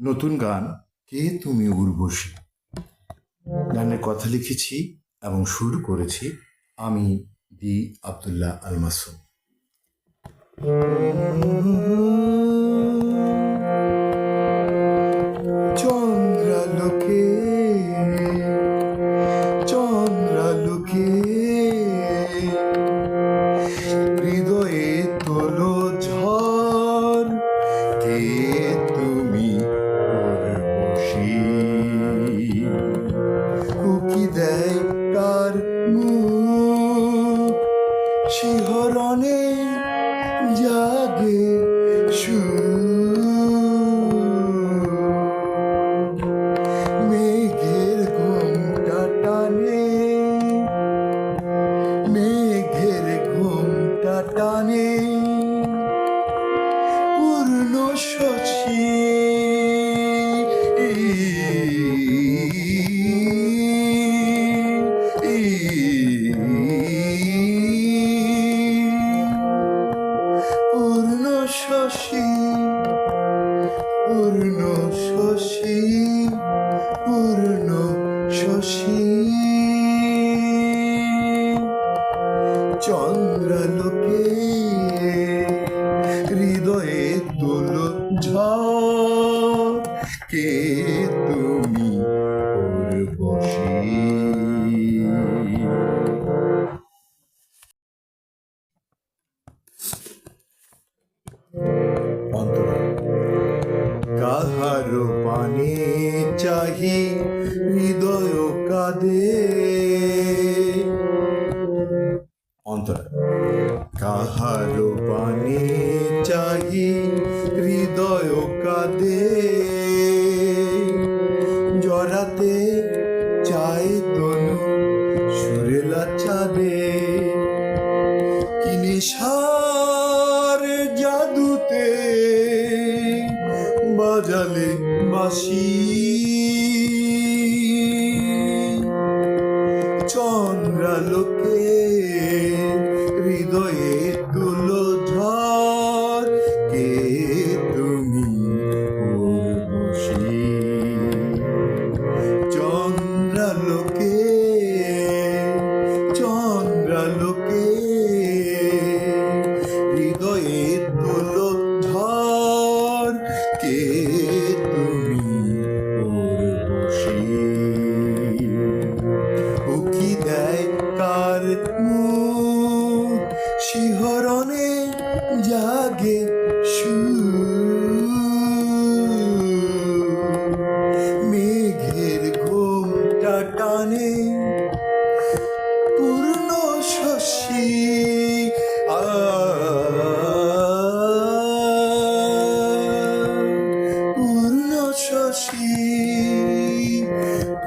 নতুন গান, কে তুমি উর্বশী? গানের কথা লিখেছি এবং সুর করেছি আমি বি আবদুল্লাহ আল মাসুম শিহরণে জাগে মেঘের ঘুমটা টানে মেঘের ঘুমটা টানে পূর্ণ শশী। শশী। চন্দ্রালোকে হৃদয়ে তুল কে তুমি অন্তরা কাহার পানে চাহি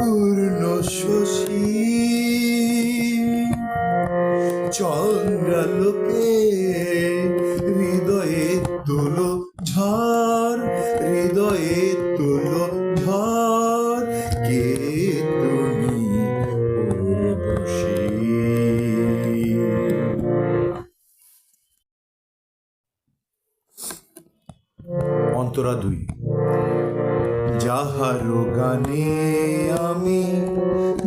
পূর্ণ শশী চন্দ্রালোকে হৃদয়ে তুলো ঝড় হৃদয়ে তুলো ঝড় কে তুমি অন্তরা দুই। যাহার গানে আমি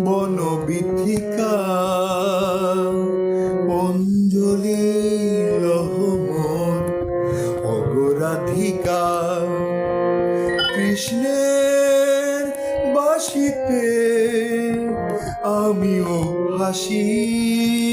বনবিথিকা অঞ্জলি লহমর অগরাধিকা। কৃষ্ণের বাসিতে আমিও হাসি।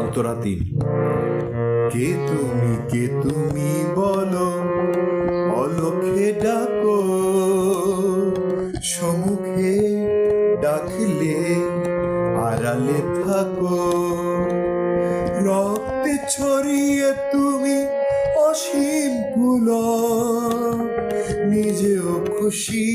অন্তরা তিন কে তুমি কে তুমি বলো, অলক্ষে ডাকো, সমুখে ডাকলে আড়ালে থাকো। রক্তে ছড়িয়ে তুমি অসীম পুল নিজেও খুশি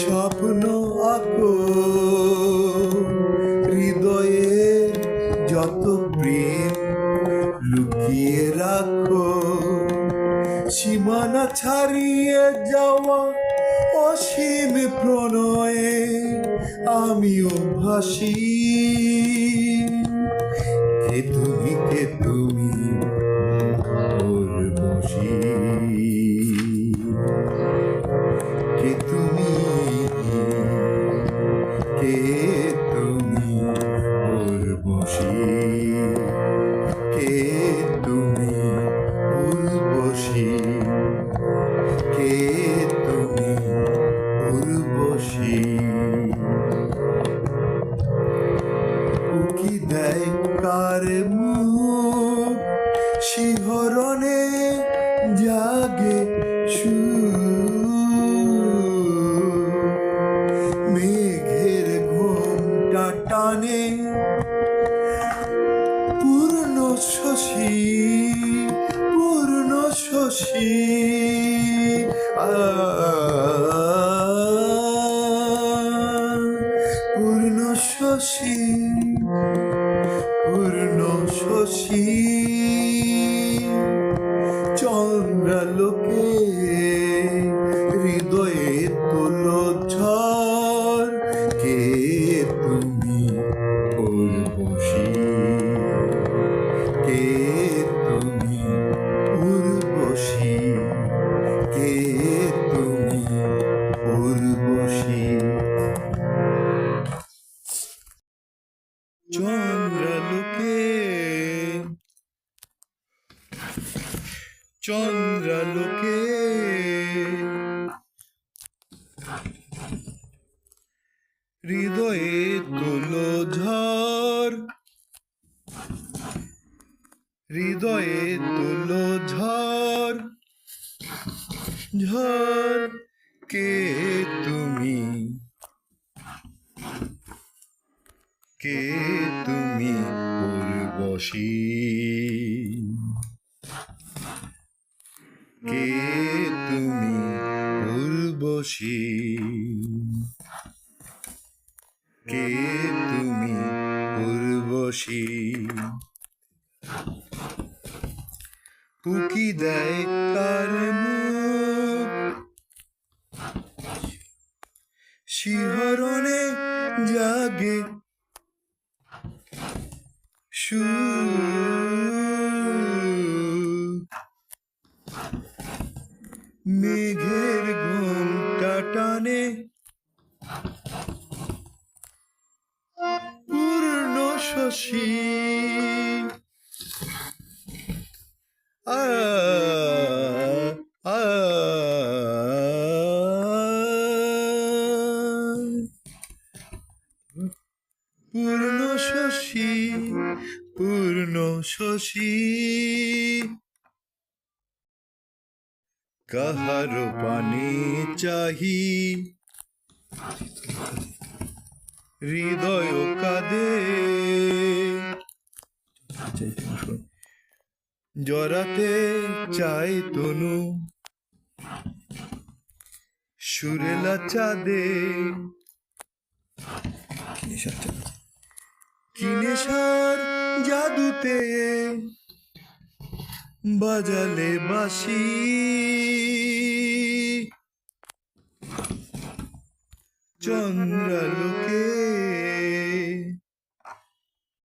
স্বপ্ন আঁকো হৃদয়ে যত প্রেম লুকিয়ে রাখো সীমানা ছাড়িয়ে যাওয়া অসীম প্রণয়ে আমিও ভাসি। কে তুমি কে তুমি? শশী পূর্ণ শশী। পূর্ণ শশী পূর্ণ শশী। চন্দ্রালোকে চন্দ্রালোকে। হৃদয়ে তুলো ঝড়। হৃদয়ে তুলো ঝড়। ঝড় কে তুমি? কে তুমি? উর্বশী কে তুমি? উর্বশী। কে তুমি? উর্বশী। উকি দেয় কার শিহরণে জাগে সুর আ পূর্ণ শশী পূর্ণ শশী। কাহার পানে চাহি? হৃদয় কাঁদে। জরাতে চাই তনু। সুরেলা চাঁদে। কিনে সার জাদুতে বাজালে বাসি চন্দ্রালোকে।